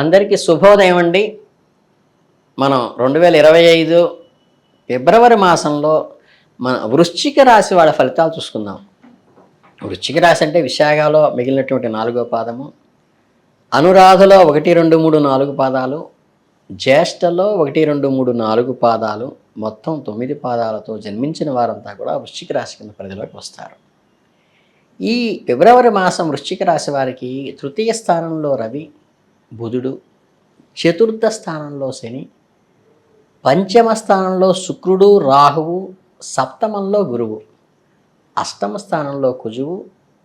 అందరికీ శుభోదయం అండి. మనం రెండు వేల ఇరవై ఐదు ఫిబ్రవరి మాసంలో మన వృశ్చిక రాశి వాళ్ళ ఫలితాలు చూసుకుందాం. వృశ్చిక రాశి అంటే విశాఖలో మిగిలినటువంటి నాలుగో పాదము అనురాధలో ఒకటి రెండు మూడు నాలుగు పాదాలు జ్యేష్ఠలో ఒకటి రెండు మూడు నాలుగు పాదాలు మొత్తం తొమ్మిది పాదాలతో జన్మించిన వారంతా కూడా వృశ్చిక రాశి కింద పరిధిలోకి వస్తారు. ఈ ఫిబ్రవరి మాసం వృశ్చిక రాశి వారికి తృతీయ స్థానంలో రవి బుధుడు చతుర్థ స్థానంలో శని పంచమ స్థానంలో శుక్రుడు రాహువు సప్తమంలో గురువు అష్టమ స్థానంలో కుజువు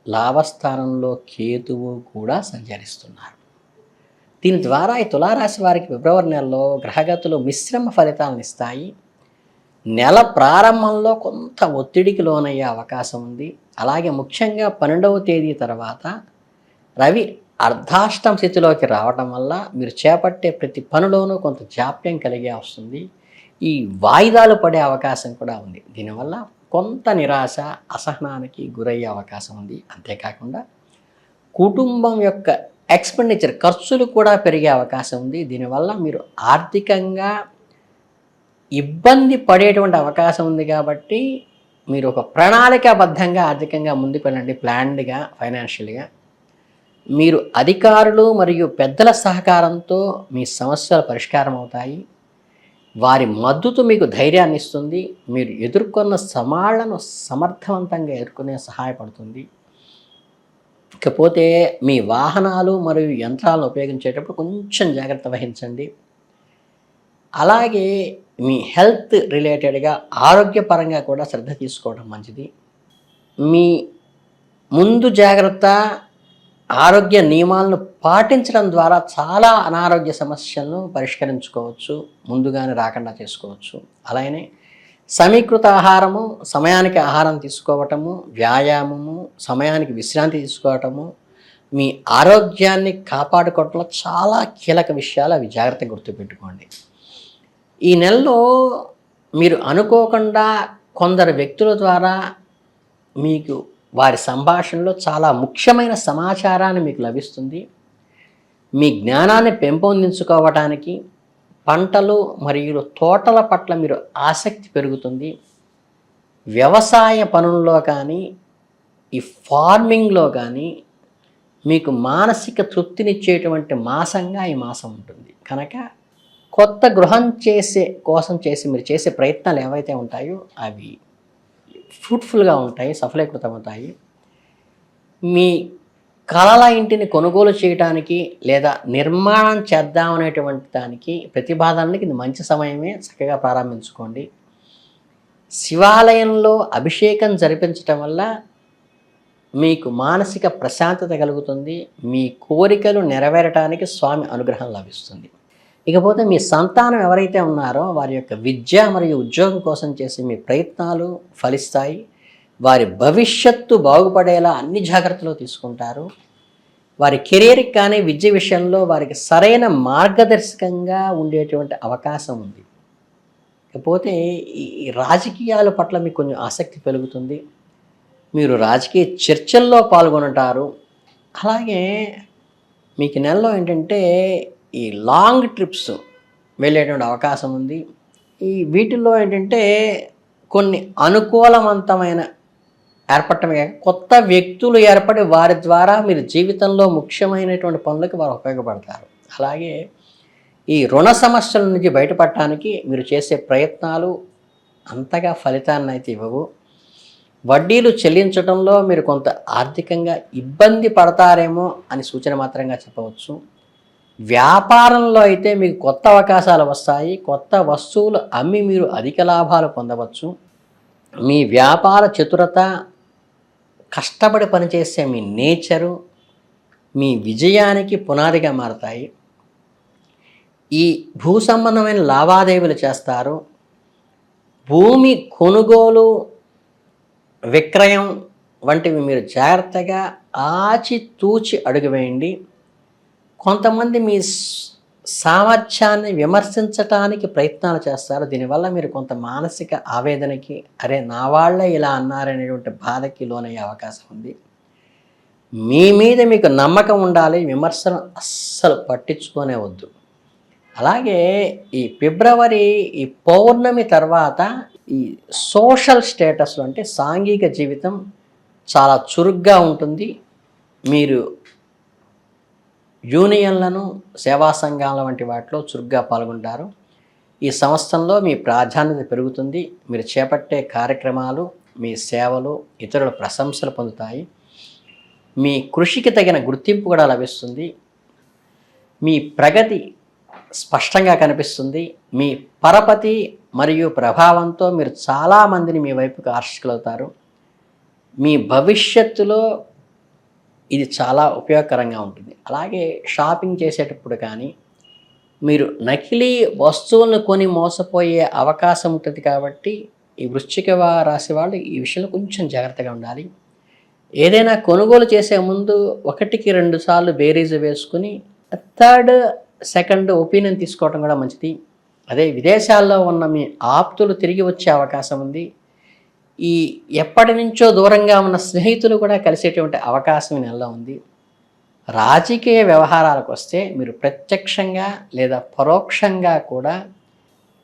లాభస్థానంలో కేతువు కూడా సంచరిస్తున్నారు. దీని ద్వారా ఈ తులారాశి వారికి ఫిబ్రవరి నెలలో గ్రహగతులు మిశ్రమ ఫలితాలను ఇస్తాయి. నెల ప్రారంభంలో కొంత ఒత్తిడికి లోనయ్యే అవకాశం ఉంది. అలాగే ముఖ్యంగా పన్నెండవ తేదీ తర్వాత రవి అర్ధాష్టం స్థితిలోకి రావడం వల్ల మీరు చేపట్టే ప్రతి పనిలోనూ కొంత జాప్యం కలిగే వస్తుంది. ఈ వాయిదాలు పడే అవకాశం కూడా ఉంది. దీనివల్ల కొంత నిరాశ అసహనానికి గురయ్యే అవకాశం ఉంది. అంతేకాకుండా కుటుంబం యొక్క ఎక్స్పెండిచర్ ఖర్చులు కూడా పెరిగే అవకాశం ఉంది. దీనివల్ల మీరు ఆర్థికంగా ఇబ్బంది పడేటువంటి అవకాశం ఉంది కాబట్టి మీరు ఒక ప్రణాళికాబద్ధంగా ఆర్థికంగా ముందుకు వెళ్ళండి. ప్లాన్డ్గా ఫైనాన్షియల్గా మీరు అధికారులు మరియు పెద్దల సహకారంతో మీ సమస్యలు పరిష్కారం అవుతాయి. వారి మద్దతు మీకు ధైర్యాన్ని ఇస్తుంది. మీరు ఎదుర్కొన్న సవాళ్ళను సమర్థవంతంగా ఎదుర్కొనే సహాయపడుతుంది. ఇకపోతే మీ వాహనాలు మరియు యంత్రాలను ఉపయోగించేటప్పుడు కొంచెం జాగ్రత్త వహించండి. అలాగే మీ హెల్త్ రిలేటెడ్గా ఆరోగ్యపరంగా కూడా శ్రద్ధ తీసుకోవడం మంచిది. మీ ముందు జాగ్రత్త ఆరోగ్య నియమాలను పాటించడం ద్వారా చాలా అనారోగ్య సమస్యలను పరిష్కరించుకోవచ్చు ముందుగానే రాకుండా చేసుకోవచ్చు. అలానే సమీకృత ఆహారము సమయానికి ఆహారం తీసుకోవటము వ్యాయామము సమయానికి విశ్రాంతి తీసుకోవటము మీ ఆరోగ్యాన్ని కాపాడుకోవటంలో చాలా కీలక విషయాలు అవి జాగ్రత్తగా గుర్తుపెట్టుకోండి. ఈ నెలలో మీరు అనుకోకుండా కొందరు వ్యక్తుల ద్వారా మీకు వారి సంభాషణలో చాలా ముఖ్యమైన సమాచారాన్ని మీకు లభిస్తుంది. మీ జ్ఞానాన్ని పెంపొందించుకోవటానికి పంటలు మరియు తోటల పట్ల మీరు ఆసక్తి పెరుగుతుంది. వ్యవసాయ పనుల్లో కానీ ఈ ఫార్మింగ్లో కానీ మీకు మానసిక తృప్తినిచ్చేటువంటి మాసంగా ఈ మాసం ఉంటుంది. కనుక కొత్త గృహం చేసే కోసం చేసి మీరు చేసే ప్రయత్నాలు ఏవైతే ఉంటాయో అవి ఫ్రూట్ఫుల్గా ఉంటాయి సఫలీకృతమవుతాయి. మీ కళల ఇంటిని కొనుగోలు చేయడానికి లేదా నిర్మాణం చేద్దామనేటువంటి దానికి ప్రతిపాదనకి ఇది మంచి సమయమే చక్కగా ప్రారంభించుకోండి. శివాలయంలో అభిషేకం జరిపించటం వల్ల మీకు మానసిక ప్రశాంతత కలుగుతుంది మీ కోరికలు నెరవేరటానికి స్వామి అనుగ్రహం లభిస్తుంది. ఇకపోతే మీ సంతానం ఎవరైతే ఉన్నారో వారి యొక్క విద్య మరియు ఉద్యోగం కోసం చేసే మీ ప్రయత్నాలు ఫలిస్తాయి. వారి భవిష్యత్తు బాగుపడేలా అన్ని జాగ్రత్తలు తీసుకుంటారు. వారి కెరీర్కి కానీ విద్య విషయంలో వారికి సరైన మార్గదర్శకంగా ఉండేటువంటి అవకాశం ఉంది. ఇకపోతే ఈ రాజకీయాల పట్ల మీకు కొంచెం ఆసక్తి పెరుగుతుంది. మీరు రాజకీయ చర్చల్లో పాల్గొంటారు అలాగే మీకు నెలలో ఏంటంటే ఈ లాంగ్ ట్రిప్స్ వెళ్ళేటువంటి అవకాశం ఉంది. ఈ వీటిల్లో ఏంటంటే కొన్ని అనుకూలవంతమైన ఏర్పడటమే కాక కొత్త వ్యక్తులు ఏర్పడి వారి ద్వారా మీరు జీవితంలో ముఖ్యమైనటువంటి పనులకు వారు ఉపయోగపడతారు. అలాగే ఈ రుణ సమస్యల నుంచి బయటపడటానికి మీరు చేసే ప్రయత్నాలు అంతగా ఫలితాన్ని అయితే ఇవ్వవు. వడ్డీలు చెల్లించడంలో మీరు కొంత ఆర్థికంగా ఇబ్బంది పడతారేమో అని సూచన మాత్రంగా చెప్పవచ్చు. వ్యాపారంలో అయితే మీకు కొత్త అవకాశాలు వస్తాయి. కొత్త వస్తువులు అమ్మి మీరు అధిక లాభాలు పొందవచ్చు. మీ వ్యాపార చతురత కష్టపడి పనిచేసే మీ నేచరు మీ విజయానికి పునాదిగా మారతాయి. ఈ భూ సంబంధమైన లావాదేవీలు చేస్తారు. భూమి కొనుగోలు విక్రయం వంటివి మీరు జాగ్రత్తగా ఆచితూచి అడుగువేయండి కొంతమంది మీ స్- సామర్థ్యాన్ని విమర్శించటానికి ప్రయత్నాలు చేస్తారు. దీనివల్ల మీరు కొంత మానసిక ఆవేదనకి అరే నా వాళ్ళే ఇలా అన్నారనేటువంటి బాధకి లోనయ్యే అవకాశం ఉంది. మీ మీద మీకు నమ్మకం ఉండాలి విమర్శను అస్సలు పట్టించుకోనే వద్దు అలాగే ఈ ఫిబ్రవరి ఈ పౌర్ణమి తర్వాత ఈ సోషల్ స్టేటస్లు అంటే సాంఘిక జీవితం చాలా చురుగ్గా ఉంటుంది. మీరు యూనియన్లను సేవా సంఘాల వంటి వాటిలో చురుగ్గా పాల్గొంటారు. ఈ సంస్థల్లో మీ ప్రాధాన్యత పెరుగుతుంది. మీరు చేపట్టే కార్యక్రమాలు మీ సేవలు ఇతరుల ప్రశంసలు పొందుతాయి. మీ కృషికి తగిన గుర్తింపు కూడా లభిస్తుంది. మీ ప్రగతి స్పష్టంగా కనిపిస్తుంది. మీ పరపతి మరియు ప్రభావంతో మీరు చాలామందిని మీ వైపుకు ఆకర్షితులవుతారు. మీ భవిష్యత్తులో ఇది చాలా ఉపయోగకరంగా ఉంటుంది. అలాగే షాపింగ్ చేసేటప్పుడు కానీ మీరు నకిలీ వస్తువులను కొని మోసపోయే అవకాశం ఉంటుంది కాబట్టి ఈ వృశ్చిక రాశి వాళ్ళు ఈ విషయంలో కొంచెం జాగ్రత్తగా ఉండాలి. ఏదైనా కొనుగోలు చేసే ముందు ఒకటికి రెండు సార్లు బేరీజ్ వేసుకుని థర్డ్ సెకండ్ ఒపీనియన్ తీసుకోవడం కూడా మంచిది. అదే విదేశాల్లో ఉన్న మీ ఆప్తులు తిరిగి వచ్చే అవకాశం ఉంది. ఈ ఎప్పటి నుంచో దూరంగా ఉన్న స్నేహితులు కూడా కలిసేటువంటి అవకాశం ఈ నెలలో ఉంది. రాజకీయ వ్యవహారాలకు వస్తే మీరు ప్రత్యక్షంగా లేదా పరోక్షంగా కూడా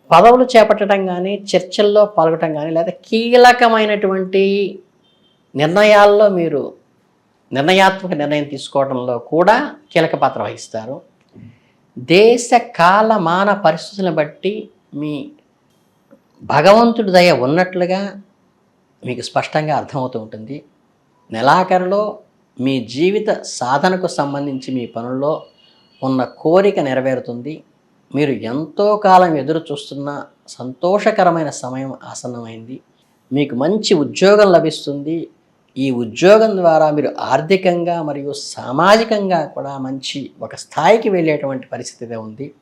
పదవులు చేపట్టడం కానీ చర్చల్లో పాల్గొనడం కానీ లేదా కీలకమైనటువంటి నిర్ణయాల్లో మీరు నిర్ణయాత్మక నిర్ణయం తీసుకోవడంలో కూడా కీలక పాత్ర వహిస్తారు. దేశ కాలమాన పరిస్థితులను బట్టి మీ భగవంతుడి దయ ఉన్నట్లుగా మీకు స్పష్టంగా అర్థమవుతూ ఉంటుంది. నెలాఖరులో మీ జీవిత సాధనకు సంబంధించి మీ పనుల్లో ఉన్న కోరిక నెరవేరుతుంది. మీరు ఎంతో కాలం ఎదురు చూస్తున్న సంతోషకరమైన సమయం ఆసన్నమైంది. మీకు మంచి ఉద్యోగం లభిస్తుంది. ఈ ఉద్యోగం ద్వారా మీరు ఆర్థికంగా మరియు సామాజికంగా కూడా మంచి ఒక స్థాయికి వెళ్ళేటువంటి పరిస్థితి ఉంది.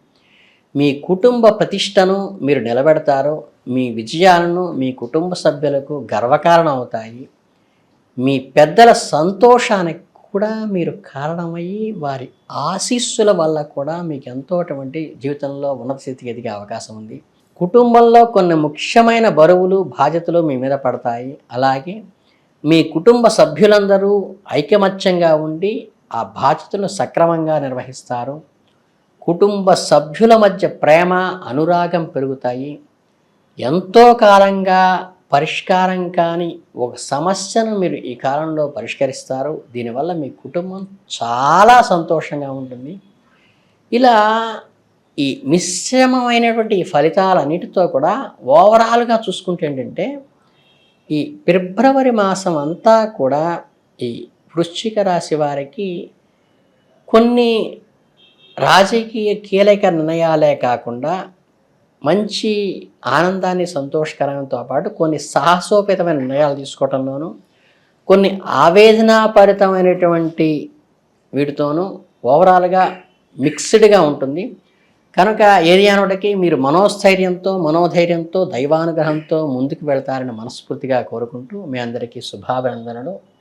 మీ కుటుంబ ప్రతిష్టను మీరు నిలబెడతారు. మీ విజయాలను మీ కుటుంబ సభ్యులకు గర్వకారణం అవుతాయి మీ పెద్దల సంతోషానికి కూడా మీరు కారణమయ్యి వారి ఆశీస్సుల వల్ల కూడా మీకు ఎంతోటువంటి జీవితంలో ఉన్నత స్థితికి ఎదిగే అవకాశం ఉంది. కుటుంబంలో కొన్ని ముఖ్యమైన బరువులు బాధ్యతలు మీ మీద పడతాయి. అలాగే మీ కుటుంబ సభ్యులందరూ ఐకమత్యంగా ఉండి ఆ బాధ్యతలను సక్రమంగా నిర్వహిస్తారు. కుటుంబ సభ్యుల మధ్య ప్రేమ అనురాగం పెరుగుతాయి. ఎంతో కాలంగా పరిష్కారం కాని ఒక సమస్యను మీరు ఈ కాలంలో పరిష్కరిస్తారు. దీనివల్ల మీ కుటుంబం చాలా సంతోషంగా ఉంటుంది. ఇలా ఈ మిశ్రమమైనటువంటి ఫలితాలన్నిటితో కూడా ఓవరాల్గా చూసుకుంటే ఏంటంటే ఈ ఫిబ్రవరి మాసం అంతా కూడా ఈ వృశ్చిక రాశి వారికి కొన్ని రాజకీయ కీలక నిర్ణయాలే కాకుండా మంచి ఆనందాన్ని సంతోషకరంతో పాటు కొన్ని సాహసోపేతమైన నిర్ణయాలు తీసుకోవటంలోనూ కొన్ని ఆవేదనాపరితమైనటువంటి వీటితోనూ ఓవరాల్గా మిక్స్డ్గా ఉంటుంది. కనుక ఏది అనోటికి మీరు మనోస్థైర్యంతో మనోధైర్యంతో దైవానుగ్రహంతో ముందుకు వెళ్తారని మనస్ఫూర్తిగా కోరుకుంటూ మీ అందరికీ శుభాభినందనలు.